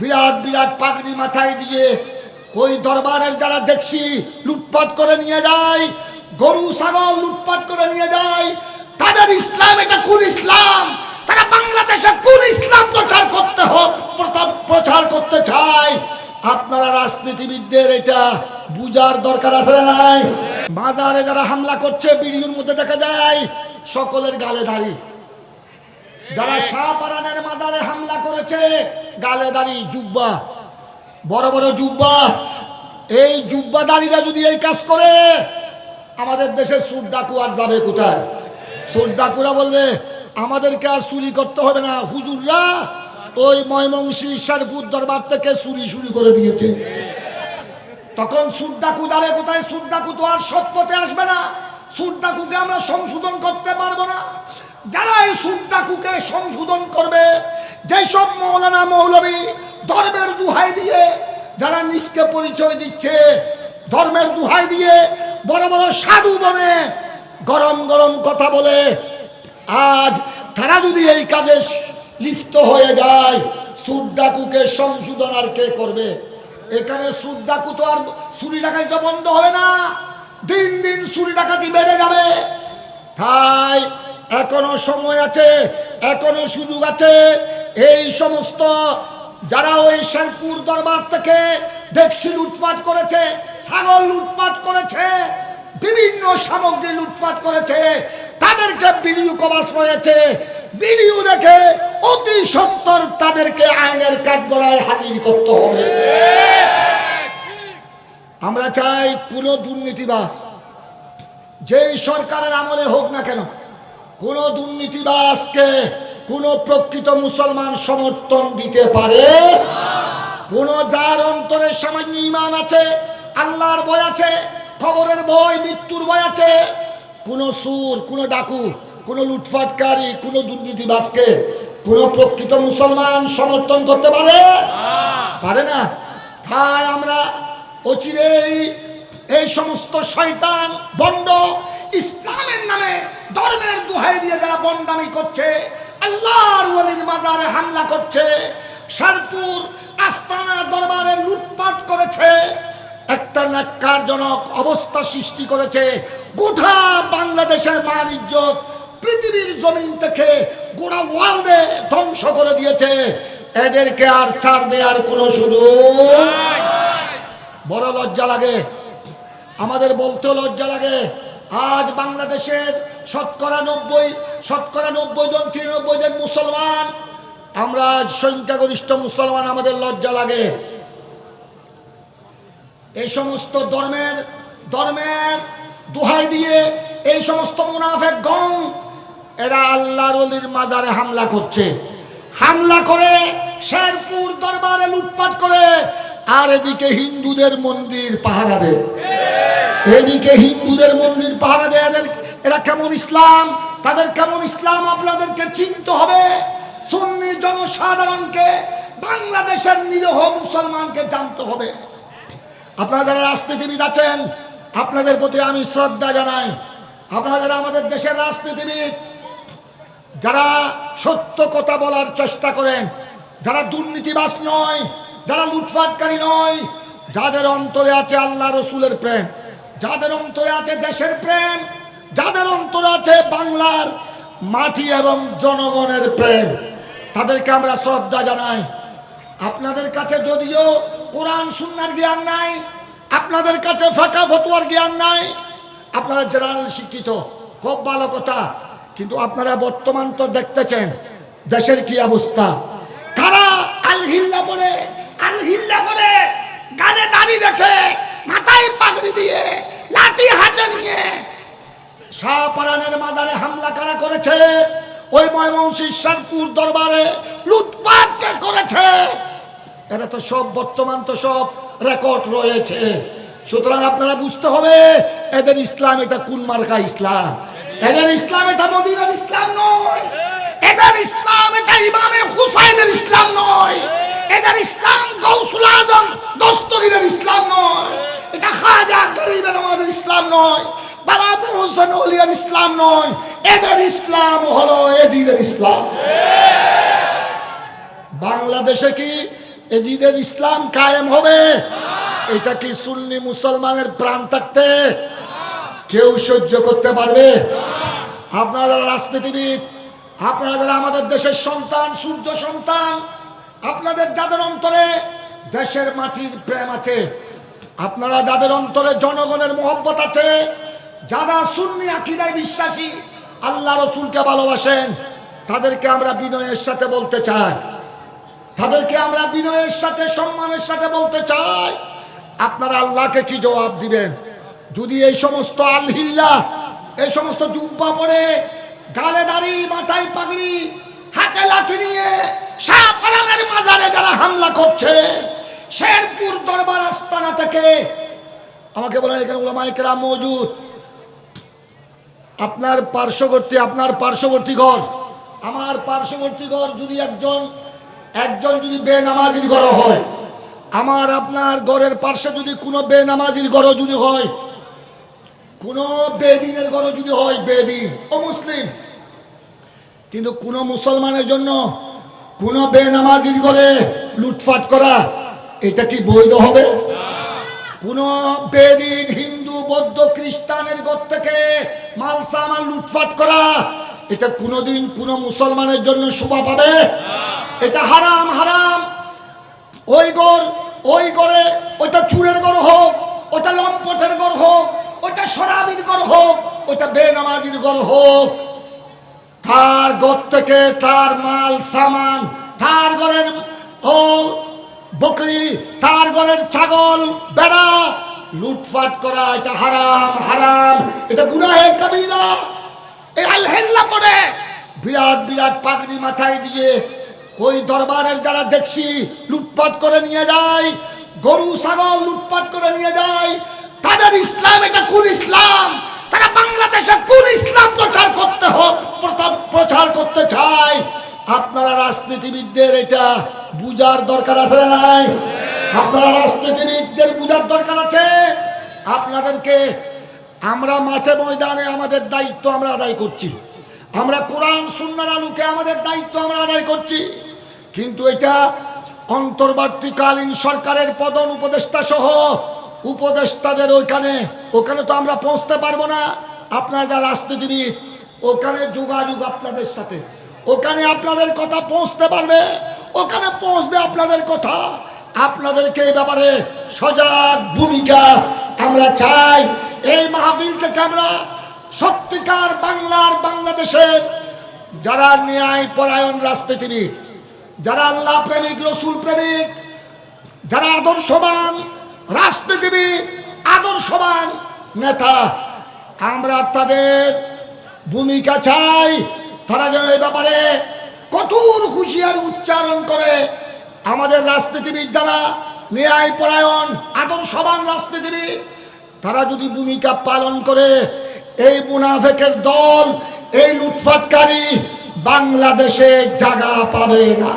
বিরাট বিরাট পাগড়ি মাথায় দিয়ে ওই দরবারের যারা দেখছি, লুটপাট করে নিয়ে যায়, গরু, ছাগল লুটপাট করে নিয়ে যায়, তাদের ইসলাম এটা কোন ইসলাম? তারা বাংলাদেশে কোন ইসলাম প্রচার করতে হোক প্রচার করতে চায়? আপনারা রাজনীতিবিদদের এটা বুঝার দরকার আছে নাই? বাজারে যারা হামলা করছে ভিডিওর মধ্যে দেখা যায়, সকলের গালে দাঁড়িয়ে যারা শাহপারানের মাজারে হামলা করেছে, গালে দাঁড়ি, জুব্বা, বড় বড় জুব্বা, এই জুব্বা দাঁড়িরা যদি এই কাজ করে, আমাদের দেশে সুর ডাকু আর যাবে কোথায়? সুর ডাকুরা বলবে, আমাদেরকে আর চুরি করতে হবে না, হুজুররা ওই ময়মংসী শেরপুর দরবার থেকে চুরি শুরু করে দিয়েছে। তখন সুরদাকু যাবে কোথায়? সুরদাকু তো আর সৎ পথে আসবে না। সুরদাকুকে আমরা সংশোধন করতে পারব না। যারা এই সুরদাকুকে সংশোধন করবে, যেসব মৌলানা মৌলবী ধর্মের দুহাই দিয়ে যারা নিজকে পরিচয় দিচ্ছে, ধর্মের দুহাই দিয়ে বড় বড় সাধু বনে গরম গরম কথা বলে, আজ তারা যদি এই কাজে লিপ্ত হয়ে যায় সুরদাকুকে সংশোধন আর কে করবে? এখানে সুদ ডাকু তো আর চুরি ডাকাতি তো বন্ধ হবে না। দিন দিন চুরি ডাকাতি বেড়ে যাবে। তাই এখনও সময় আছে, এখনও সুযোগ আছে। এই সমস্ত যারা ওই শেরপুর দরবার থেকে দেখছি লুটপাট করেছে, ছাগল লুটপাট করেছে, বিভিন্ন সামগ্রী লুটপাট করেছে, তাদেরকে বিডিও কবাস রয়েছে। বিডিও দেখে অতি সত্তর তাদেরকে আইনের কাঠগড়ায় হাজির করতে হবে। আমরা চাই কোন দুর্নীতিবাস যেই সরকারের আমলে হোক না কেন কোন দুর্নীতিবাসকে কোন প্রকৃত মুসলমান সমর্থন দিতে পারে? কোন যার অন্তরে সামান্য ইমান আছে, আল্লাহর ভয় আছে, খবরের ভয়, মৃত্যুর ভয় আছে, কোন সুর, কোন ডাকু, কোন লুটফাটকারী, কোন দুর্নীতিবাসকে কোন প্রকৃত মুসলমান সমর্থন করতে পারে? পারে না। তাই আমরা অচিরেই এই সমস্ত শয়তান, বন্ড ইসলামের নামে যারা করছে, আল্লাহর ওয়ালির মাজারে হামলা করছে, শারপুর আস্তানা দরবারে লুটপাট করেছে। একটা ন্যাক্কারজনক অবস্থা সৃষ্টি করেছে। গোটা বাংলাদেশের মান ইজ্জত পৃথিবীর জমিন থেকে গোটা ওয়ার্ল্ডে ধ্বংস করে দিয়েছে। এদেরকে আর ছাড় দেওয়ার কোনো সুযোগ বড় লজ্জা লাগে। আমাদের বলতেও লজ্জা লাগে। আজ বাংলাদেশের শতকরা নব্বই শতকরা নব্বই জন, তিরানব্বই জন মুসলমান। আমরা সংখ্যাগরিষ্ঠ মুসলমান, আমাদের লজ্জা লাগে। এই সমস্ত ধর্মের ধর্মের দোহাই দিয়ে এই সমস্ত মুনাফেক গং এরা আল্লাহর মাজারে হামলা করছে। হামলা করে শেরপুর দরবারে লুটপাট করে আর এদিকে হিন্দুদের মন্দির পাহারা দেয়। এদিকে হিন্দুদের মন্দির পাহারা দেয়। এদের এরা কেমন ইসলাম? তাদের কেমন ইসলাম আপনাদেরকে চিনতে হবে। সুন্নি জনসাধারণকে, বাংলাদেশের নিরহ মুসলমানকে জানতে হবে। আপনারা যারা রাজনীতিবিদ আছেন, আপনাদের প্রতি আমি শ্রদ্ধা জানাই। আপনারা যারা আমাদের দেশের রাজনীতিবিদ, যারা সত্য কথা বলার চেষ্টা করেন, যারা দুর্নীতিবাস নয় যারা লুটপাটকারী নয়, যাদের অন্তরে আছে আল্লাহ রসুলের প্রেম, যাদের অন্তরে আছে দেশের প্রেম, যাদের অন্তরে আছে বাংলার মাটি এবং জনগণের প্রেম, তাদেরকে আমরা শ্রদ্ধা জানাই। আপনাদের কাছে যদিও কোরআন, সুন্নার জ্ঞান নাই, আপনাদের কাছে ফাঁকা ফতুয়ার জ্ঞান নাই, আপনারা জেনারেল শিক্ষিত, খুব ভালো কথা, কিন্তু আপনারা বর্তমান তো দেখতেছেন, দেশের কি অবস্থা? কারা আলহিল্লা পরে আলহিল্লা পরে গানে দাড়ি রেখে মাথায় পাগড়ি দিয়ে লাঠি হাতে নিয়ে মাজারে হামলা কারা করেছে? ওই দরবারে লুটপাট করেছে? তো সব, বর্তমান তো সব রেকর্ড রয়েছে। সুতরাং আপনারা বুঝতে হবে, এদের ইসলাম এটা কোন মার্কা ইসলাম? এদের ইসলাম এটা মদিনার ইসলাম নয়। এদের ইসলাম এটা ইমামে হুসাইনের ইসলাম নয়। এদের ইসলাম গৌসুল আজম, দস্তগীরের ইসলাম নয়। এটা খাজা গরিবের আমাদের ইসলাম নয়, বাবা মোহসেন ওলিয়ার ইসলাম নয়। এদের ইসলাম হলো এজিদের ইসলাম। বাংলাদেশে কি এজিদের ইসলাম কায়েম হবে? এটা কি সুন্নি মুসলমানের প্রাণ থাকতে কেউ সহ্য করতে পারবে? আপনারা যারা রাজনীতিবিদ, আপনারা যারা আমাদের দেশের সন্তান, সূর্য সন্তান আপনাদের যাদের অন্তরে দেশের মাটির প্রেম আছে, আপনারা যাদের অন্তরে জনগণের মোহব্বত আছে, যারা সুন্নি আকিদায় বিশ্বাসী, আল্লাহ রসুলকে ভালোবাসেন, তাদেরকে আমরা বিনয়ের সাথে বলতে চাই। তাদেরকে আমরা বিনয়ের সাথে, সম্মানের সাথে বলতে চাই। আপনারা আল্লাহকে কি জবাব দিবেন? যদি এই সমস্ত আলহিল্লা, এই সমস্ত জুব্বা পরে গালে দাড়ি, মাথায় পাগড়ি, হাতে লাঠি নিয়ে শাহফারানের মাজারে যারা হামলা করছে, শেরপুর দরবার আস্তানা থেকে, আমাকে বলেন এখানে ওলামাইকেরা মজুদ, আপনার পার্শ্ববর্তী আপনার পার্শ্ববর্তী ঘর, আমার পার্শ্ববর্তী ঘর যদি একজন একজন যদি বেনামাজির ঘর হয়, আমার আপনার ঘরের পার্শ্বে যদি কোনো বেনামাজির ঘর যদি হয়, কোনো বেদিনের ঘর যদি হয়, বেদিন ও মুসলিম, কিন্তু কোনো মুসলমানের জন্য কোন বেনামাজির ঘরে লুটফাট করা, এটা কি বৈধ হবে? কোন বেদিন হিন্দু, বৌদ্ধ, খ্রিস্টানের ঘর থেকে মাল সামান লুটফাট করা, এটা কোনোদিন কোন মুসলমানের জন্য শোভা পাবে? এটা হারাম হারাম। ওই গড়, ওই গড়ে ওইটা চুরের গড় হোক ওটা লম্পটের গড় হোক ওটা সরাবির গড় হোক ওটা বেনামাজির গড় হোক। তার ঘর থেকে তার মাল, সামান, তার ঘরের ও বকরি, তার ঘরের ছাগল, বেড়া লুটফাট করা, এটা হারাম হারাম, এটা গুনাহে কবিরা এই আলহেল্লা করে বিরাট বিরাট পাগড়ি মাথায় দিয়ে ওই দরবারের যারা দেখছি লুটপাট করে নিয়ে যায়, গরু, ছাগল লুটপাট করে নিয়ে যায়, তাদের ইসলাম, এটা কোন ইসলাম? তারা বাংলাদেশে কোন ইসলাম প্রচার করতে হোক প্রচার করতে চায়, আপনারা রাজনীতিবিদদের এটা বুঝার দরকার আছে নাই? আপনারা রাজনীতিবিদদের বুঝার দরকার আছে? আপনাদেরকে আমরা মাঠে ময়দানে আমাদের দায়িত্ব আমরা আদায় করছি। আমরা কোরআন সুন্নার আলুকে আমাদের দায়িত্ব আমরা আদায় করছি। কিন্তু এটা অন্তর্বর্তীকালীন সরকারের পদন উপদেষ্টা সহ উপদেষ্টাদের ওইখানে, ওখানে তো আমরা পৌঁছতে পারব না। আপনার যা রাজনীতিবিদ, ওখানে যোগাযোগ আপনাদের সাথে। ওখানে আপনাদের কথা পৌঁছতে পারবে, ওখানে পৌঁছবে আপনাদের কথা। আপনাদেরকে এই ব্যাপারে সজাগ ভূমিকা আমরা চাই। এই মাহফিল থেকে আমরা সত্যিকার বাংলার বাংলাদেশের যারা ন্যায় পরায়ণ রাজনীতিবিদ, যারা আল্লাহ প্রেমিক, রসুল প্রেমিক, যারা আদর্শবান রাজনীতিবিদ আদর্শবান নেতা, আমরা তাদের ভূমিকা চাই। তারা যেন এই ব্যাপারে কঠোর হুঁশিয়ার উচ্চারণ করে। আমাদের রাজনীতিবিদ যারা ন্যায় পরায়ণ আদর্শবান রাজনীতিবিদ তারা যদি ভূমিকা পালন করে, এই মুনাফেকের দল, এই লুটপাটকারী বাংলাদেশে জায়গা পাবে না।